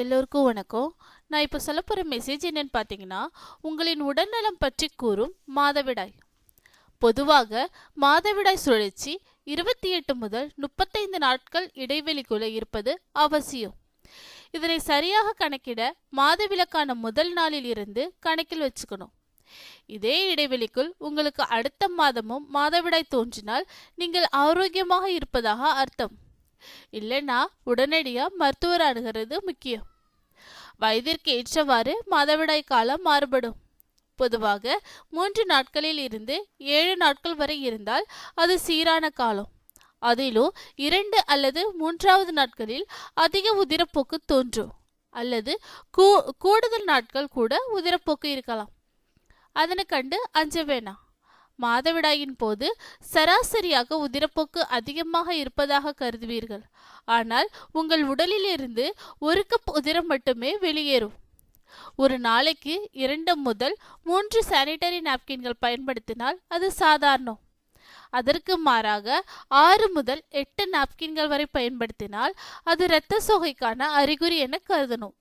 எல்லோருக்கும் வணக்கம். நான் இப்போ சொல்ல போகிற மெசேஜ் என்னன்னு பார்த்தீங்கன்னா உங்களின் உடல்நலம் பற்றி கூறும் மாதவிடாய். பொதுவாக மாதவிடாய் சுழற்சி இருபத்தி எட்டு முதல் முப்பத்தைந்து நாட்கள் இடைவெளிக்குள்ளே இருப்பது அவசியம். இதனை சரியாக கணக்கிட மாதவிலக்கான முதல் நாளில் இருந்து கணக்கில் வச்சுக்கணும். இதே இடைவெளிக்குள் உங்களுக்கு அடுத்த மாதமும் மாதவிடாய் தோன்றினால் நீங்கள் ஆரோக்கியமாக இருப்பதாக அர்த்தம். இல்லைன்னா உடனடியாக மருத்துவர் அணுகிறது முக்கியம். வயதிற்கு ஏற்றவாறு மாதவிடாய் காலம் மாறுபடும். பொதுவாக மூன்று நாட்களில் இருந்து ஏழு நாட்கள் வரை இருந்தால் அது சீரான காலம். அதிலும் இரண்டு அல்லது மூன்றாவது நாட்களில் அதிக உதிரப்போக்கு தோன்றும். அல்லது கூ கூடுதல் நாட்கள் கூட உதிரப்போக்கு இருக்கலாம். அதனை கண்டு அஞ்ச வேணாம். மாதவிடாயின் போது சராசரியாக உதிரப்போக்கு அதிகமாக இருப்பதாக கருதுவீர்கள். ஆனால் உங்கள் உடலிலிருந்து ஒரு கப் உதிரம் மட்டுமே வெளியேறும். ஒரு நாளைக்கு இரண்டு முதல் மூன்று சானிட்டரி நாப்கின்கள் பயன்படுத்தினால் அது சாதாரணம். அதற்கு மாறாக ஆறு முதல் எட்டு நாப்கின்கள் வரை பயன்படுத்தினால் அது இரத்த சோகைக்கான அறிகுறி என கருதணும்.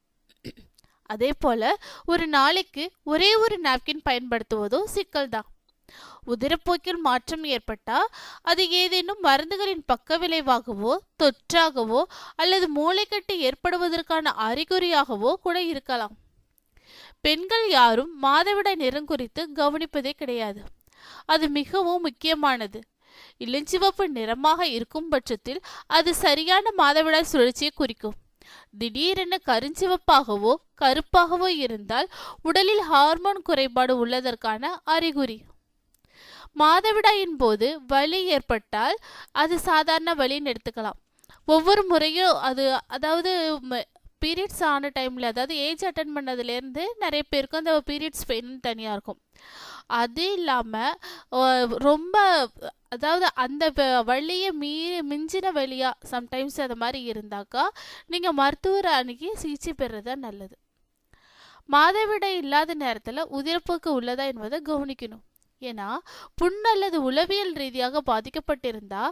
அதே போல ஒரு நாளைக்கு ஒரே ஒரு நாப்கின் பயன்படுத்துவதோ சிக்கல்தான். உதிரப்போக்கில் மாற்றம் ஏற்பட்டால் அது ஏதேனும் மருந்துகளின் பக்க விளைவாகவோ தொற்றாகவோ அல்லது மூளைக்கட்டு ஏற்படுவதற்கான அறிகுறியாகவோ கூட இருக்கலாம். பெண்கள் யாரும் மாதவிடாய் நிறம் குறித்து கவனிப்பதே கிடையாது. அது மிகவும் முக்கியமானது. இளஞ்சிவப்பு நிறமாக இருக்கும் பட்சத்தில் அது சரியான மாதவிடாய் சுழற்சியை குறிக்கும். திடீரென கருஞ்சிவப்பாகவோ கருப்பாகவோ இருந்தால் உடலில் ஹார்மோன் குறைபாடு உள்ளதற்கான அறிகுறி. மாதவிடாயின் போது வலி ஏற்பட்டால் அது சாதாரண வலின்னு எடுத்துக்கலாம். ஒவ்வொரு முறையும் அது அதாவது பீரியட்ஸ் ஆன டைமில் அதாவது ஏஜ் அட்டன் பண்ணதுலேருந்து நிறைய பேருக்கு அந்த பீரியட்ஸ் பெயின் தனியாக இருக்கும். அது இல்லாமல் ரொம்ப அதாவது அந்த வழியை மீறி மிஞ்சின வழியாக சம்டைம்ஸ் அது மாதிரி இருந்தாக்கா நீங்கள் மருத்துவரை அணுகி சிகிச்சை பெறுறது நல்லது. மாதவிடை இல்லாத நேரத்தில் உதிரப்போக்கு உள்ளதா என்பதை கவனிக்கணும். ஏன்னா புண் அல்லது உளவியல் ரீதியாக பாதிக்கப்பட்டிருந்தா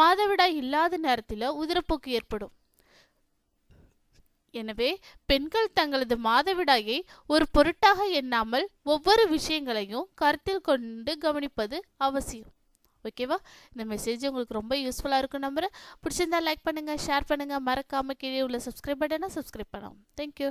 மாதவிடாய் இல்லாத நேரத்தில் உதிரப்போக்கு ஏற்படும். எனவே பெண்கள் தங்களது மாதவிடாயை ஒரு பொருட்டாக எண்ணாமல் ஒவ்வொரு விஷயங்களையும் கருத்தில் கொண்டு கவனிப்பது அவசியம். ஓகேவா இந்த மெசேஜ் உங்களுக்கு ரொம்ப யூஸ்ஃபுல்லாக இருக்கும் நம்புறேன். பிடிச்சிருந்தா லைக் பண்ணுங்கள் ஷேர் பண்ணுங்கள் மறக்காமல் கீழே உள்ள சப்ஸ்கிரைப் பட்டனை சப்ஸ்கிரைப் பண்ணோம் தேங்க்யூ